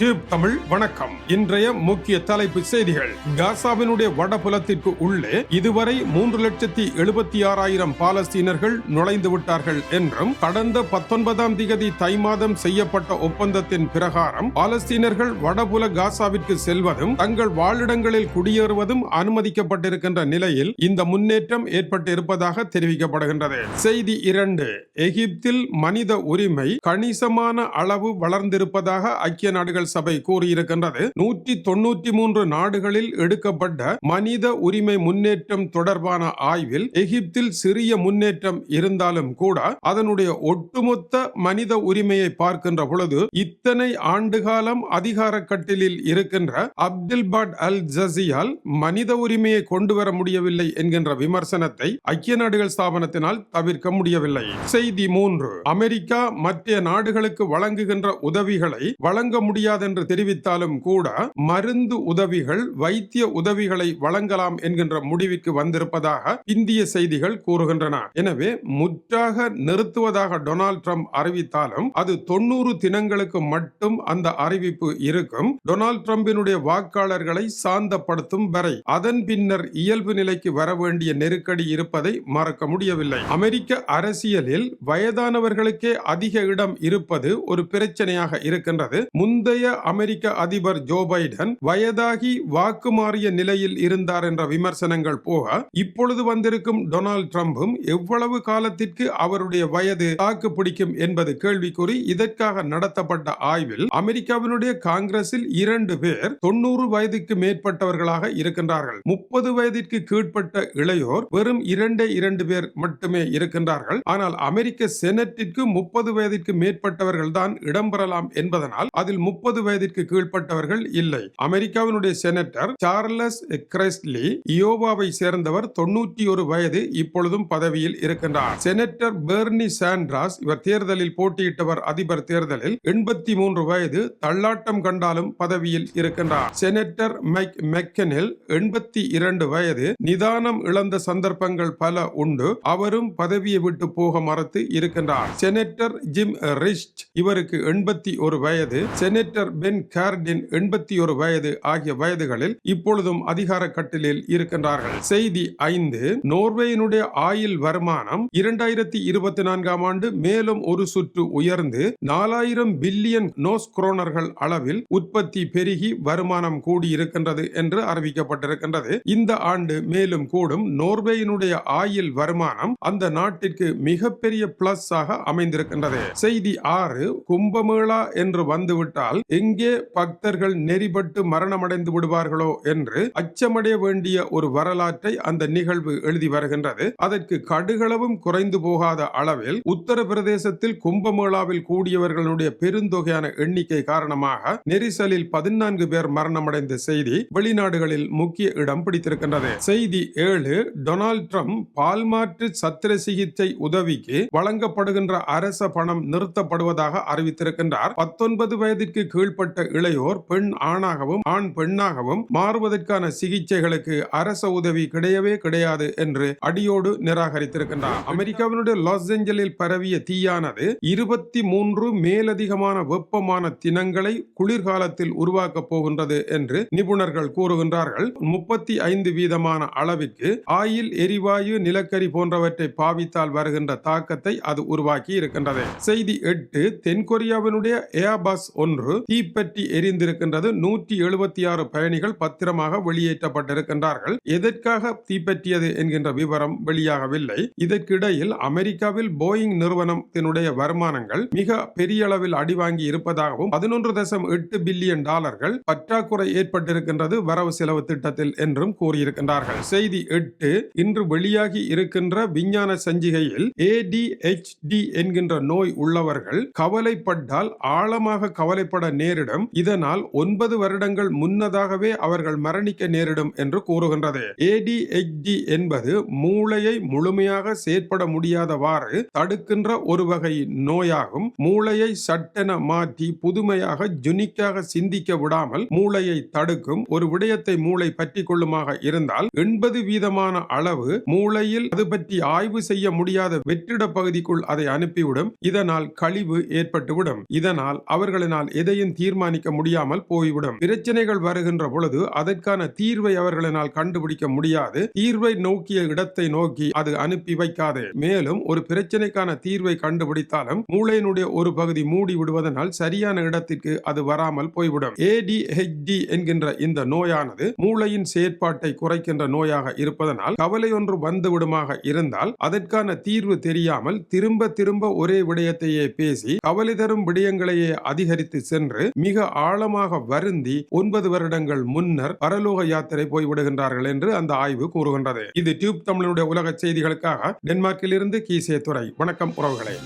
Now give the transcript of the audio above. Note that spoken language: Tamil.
டியூப் தமிழ் வணக்கம். இன்றைய முக்கிய தலைப்பு செய்திகள். காசாவினுடைய வடபுலத்திற்கு உள்ளே இதுவரை மூன்று லட்சத்தி எழுபத்தி ஆறாயிரம் பாலஸ்தீனர்கள் நுழைந்து விட்டார்கள் என்றும் கடந்த பத்தொன்பதாம் திகதி தை மாதம் செய்யப்பட்ட ஒப்பந்தத்தின் பிரகாரம் பாலஸ்தீனர்கள் வடபுல காசாவிற்கு செல்வதும் தங்கள் வாழிடங்களில் குடியேறுவதும் அனுமதிக்கப்பட்டிருக்கின்ற நிலையில் இந்த முன்னேற்றம் ஏற்பட்டிருப்பதாக தெரிவிக்கப்படுகின்றது. செய்தி இரண்டு. எகிப்தில் மனித உரிமை கணிசமான அளவு வளர்ந்திருப்பதாக ஐக்கிய நாடுகள் சபை கூறியிருக்கின்றது. நூற்றி தொண்ணூற்றி மூன்று நாடுகளில் எடுக்கப்பட்ட மனித உரிமை முன்னேற்றம் தொடர்பான ஆய்வில் எகிப்தில் சிறிய முன்னேற்றம் இருந்தாலும் கூட அதனுடைய ஒட்டுமொத்த மனித உரிமையை பார்க்கின்ற பொழுது இத்தனை ஆண்டுகாலம் அதிகார கட்டிலில் இருக்கின்ற அப்துல் பாட் அல் ஜசியால் மனித உரிமையை கொண்டு வர முடியவில்லை என்கின்ற விமர்சனத்தை ஐக்கிய நாடுகள் ஸ்தாபனத்தினால் தவிர்க்க முடியவில்லை. செய்தி மூன்று. அமெரிக்கா மற்ற நாடுகளுக்கு வழங்குகின்ற உதவிகளை வழங்க முடியாத முடியாதென்று தெரிவித்தாலும் கூட மருந்து உதவிகள் வைத்திய உதவிகளை வழங்கலாம் என்கின்ற முடிவுக்கு வந்திருப்பதாக இந்திய செய்திகள் கூறுகின்றன. எனவே முற்றாக நிறுத்துவதாக டொனால்ட் ட்ரம்ப் அறிவித்தாலும் அது தொண்ணூறு தினங்களுக்கு மட்டும் அந்த அறிவிப்பு இருக்கும். டொனால்ட் ட்ரம்பினுடைய வாக்காளர்களை சாந்தப்படுத்தும் வரை அதன் பின்னர் இயல்பு நிலைக்கு வர வேண்டிய நெருக்கடி இருப்பதை மறக்க முடியவில்லை. அமெரிக்க அரசியலில் வயதானவர்களுக்கே அதிக இடம் இருப்பது ஒரு பிரச்சனையாக இருக்கின்றது. முந்தைய அமெரிக்க அதிபர் ஜோ பைடன் வயதாகி வாக்கு மாறிய நிலையில் இருந்தார் என்ற விமர்சனங்கள் போக இப்பொழுது வந்திருக்கும் டொனால்ட் ட்ரம்பும் எவ்வளவு காலத்திற்கு அவருடைய வயது தாக்கு பிடிக்கும் என்பது கேள்விக்குறி இதற்காக நடத்தப்பட்ட ஆய்வில் அமெரிக்காவினுடைய காங்கிரஸில் இரண்டு பேர் தொண்ணூறு வயதுக்கு மேற்பட்டவர்களாக இருக்கின்றார்கள். முப்பது வயதிற்கு கீழ்ப்பட்ட இளையோர் வெறும் இரண்டே இரண்டு பேர் மட்டுமே இருக்கின்றார்கள். ஆனால் அமெரிக்க செனட்டிற்கு முப்பது வயதிற்கு மேற்பட்டவர்கள் தான் இடம்பெறலாம் என்பதனால் அதில் முப்பது வயதிற்கு கீழ்ப்பட்டவர்கள் இல்லை. அமெரிக்காவினுடைய செனட்டர் சார்லஸ் கிரெஸ்லி இயோவாவை சேர்ந்தவர் தொண்ணூற்றி ஒரு வயது இப்பொழுதும் பதவியில் இருக்கின்றார். செனட்டர் பெர்னி சாண்ட்ராஸ் இவர் தேர்தலில் போட்டியிட்டவர் அதிபர் தேர்தலில் எண்பத்தி மூன்று வயது தள்ளாட்டம் கண்டாலும் பதவியில் இருக்கின்றார். செனட்டர் மைக் மெக்கனில் எண்பத்தி இரண்டு வயது நிதானம் இழந்த சந்தர்ப்பங்கள் பல உண்டு. அவரும் பதவியை விட்டு போக மறுத்து இருக்கின்றார். செனட்டர் ஜிம் ரிஸ்ட் இவருக்கு எண்பத்தி ஒரு வயது. செனட்டர் பென் கார்டின் எண்பத்தி ஒரு வயது ஆகிய வயதுகளில் இப்பொழுதும் அதிகார கட்டிலில் இருக்கின்றார்கள். செய்தி ஐந்து நோர்வேயினுடைய ஆயில் வருமானம் இரண்டாயிரத்தி இருபத்தி நான்காம் ஆண்டு மேலும் ஒரு சுற்று உயர்ந்து நாலாயிரம் பில்லியன் நோஸ் குரோனர்கள் அளவில் உற்பத்தி பெருகி வருமானம் கூடியிருக்கின்றது என்று அறிவிக்கப்பட்டிருக்கின்றது. இந்த ஆண்டு மேலும் கூடும் நோர்வேயினுடைய ஆயில் வருமானம் அந்த நாட்டிற்கு மிகப்பெரிய பிளஸ் ஆக அமைந்திருக்கின்றது. செய்தி ஆறு கும்பமேளா என்று வந்துவிட்டால் எங்கே பக்தர்கள் நெறிபட்டு மரணமடைந்து விடுவார்களோ என்று அச்சமடைய வேண்டிய ஒரு வரலாற்றை அந்த நிகழ்வு எழுதி வருகின்றது. அதற்கு கடுகளவும் குறைந்து போகாத அளவில் உத்தரப்பிரதேசத்தில் கும்பமேளாவில் கூடியவர்களுடைய பெருந்தொகையான எண்ணிக்கை காரணமாக நெரிசலில் பதினான்கு பேர் மரணமடைந்த செய்தி வெளிநாடுகளில் முக்கிய இடம் பிடித்திருக்கின்றது. செய்தி ஏழு டொனால்ட் ட்ரம்ப் பால்மாற்று சத்திர சிகிச்சை உதவிக்கு வழங்கப்படுகின்ற அரச பணம் நிறுத்தப்படுவதாக அறிவித்திருக்கின்றார். பத்தொன்பது வயதிற்கு கீழ்ப்பட்ட இளையோர் பெண் ஆணாகவும் ஆண் பெண்ணாகவும் மாறுவதற்கான சிகிச்சைகளுக்கு அரச உதவி கிடையவே கிடையாது என்று அடியோடு நிராகரித்திருக்கின்றார். அமெரிக்காவினுடைய லாஸ் ஏஞ்சலில் பரவிய தீயானது இருபத்தி மூன்று மேலதிகமான வெப்பமான தினங்களை குளிர்காலத்தில் உருவாக்கப் போகின்றது என்று நிபுணர்கள் கூறுகின்றார்கள். முப்பத்தி ஐந்து வீதமான அளவிற்கு ஆயில் எரிவாயு நிலக்கரி போன்றவற்றை பாவித்தால் வருகின்ற தாக்கத்தை அது உருவாக்கி இருக்கின்றது செய்தி எட்டு தென்கொரியாவினுடைய ஏர்பஸ் ஒன்று தீப்பற்றி எரிந்திருக்கின்றது. நூற்றி எழுபத்தி ஆறு பயணிகள் பத்திரமாக வெளியேற்றப்பட்டிருக்கின்றார்கள். எதற்காக தீப்பற்றியது என்கின்ற விவரம் வெளியாகவில்லை. இதற்கிடையில் அமெரிக்காவில் போயிங் நிறுவனத்தினுடைய வருமானங்கள் மிக பெரிய அளவில் அடிவாங்கி இருப்பதாகவும் பதினொன்று தசம் எட்டு பில்லியன் டாலர்கள் பற்றாக்குறை ஏற்பட்டிருக்கின்றது வரவு செலவு திட்டத்தில் என்றும் கூறியிருக்கின்றார்கள். செய்தி எட்டு இன்று வெளியாகி இருக்கின்ற விஞ்ஞான சஞ்சிகையில் ஏடிஎச்டி என்கின்ற நோய் உள்ளவர்கள் கவலைப்பட்டால் ஆழமாக கவலைப்பட நேரிடும். இதனால் ஒன்பது வருடங்கள் முன்னதாகவே அவர்கள் மரணிக்க நேரிடும் என்று கூறுகின்றது. ஏடிஎச்டி என்பது மூளையை முழுமையாக செயற்பட முடியாதவாறு தடுக்கின்ற ஒரு வகை நோயாகும். மூளையை சட்டென மாற்றி புதுமையாக ஜுனிக்காக சிந்திக்க விடாமல் மூளையை தடுக்கும். ஒரு விடயத்தை மூளை பற்றி கொள்ளுமாக இருந்தால் எண்பது வீதமான அளவு மூளையில் அது பற்றி ஆய்வு செய்ய முடியாத வெற்றிட பகுதிக்குள் அதை அனுப்பிவிடும். இதனால் கழிவு ஏற்பட்டுவிடும். இதனால் அவர்களினால் எதையும் எதையும் தீர்மானிக்க முடியாமல் போய்விடும். பிரச்சனைகள் வருகின்ற பொழுது அதற்கான தீர்வை அவர்களினால் கண்டுபிடிக்க முடியாது. தீர்வை நோக்கிய இடத்தை நோக்கி அது அனுப்பி வைக்காது. மேலும் ஒரு பிரச்சனைக்கான தீர்வை கண்டுபிடித்தாலும் மூளையினுடைய ஒரு பகுதி மூடி விடுவதனால் சரியான இடத்திற்கு அது வராமல் போய்விடும். ஏடிஹெச்டி என்கின்ற இந்த நோயானது மூளையின் செயற்பாட்டை குறைக்கின்ற நோயாக இருப்பதனால் கவலை ஒன்று வந்துவிடுமாக இருந்தால் அதற்கான தீர்வு தெரியாமல் திரும்ப திரும்ப ஒரே விடயத்தையே பேசி கவலை தரும் விடயங்களையே அதிகரித்து சென்று மிக ஆழமாக வருந்தி ஒன்பது வருடங்கள் முன்னர் பரலோக யாத்திரை போய்விடுகின்றார்கள் என்று அந்த ஆய்வு கூறுகின்றது. இது டியூப் தமிழனுடைய உலக செய்திகளுக்காக டென்மார்க்கில் இருந்து கீசே துறை வணக்கம் உறவுகளே.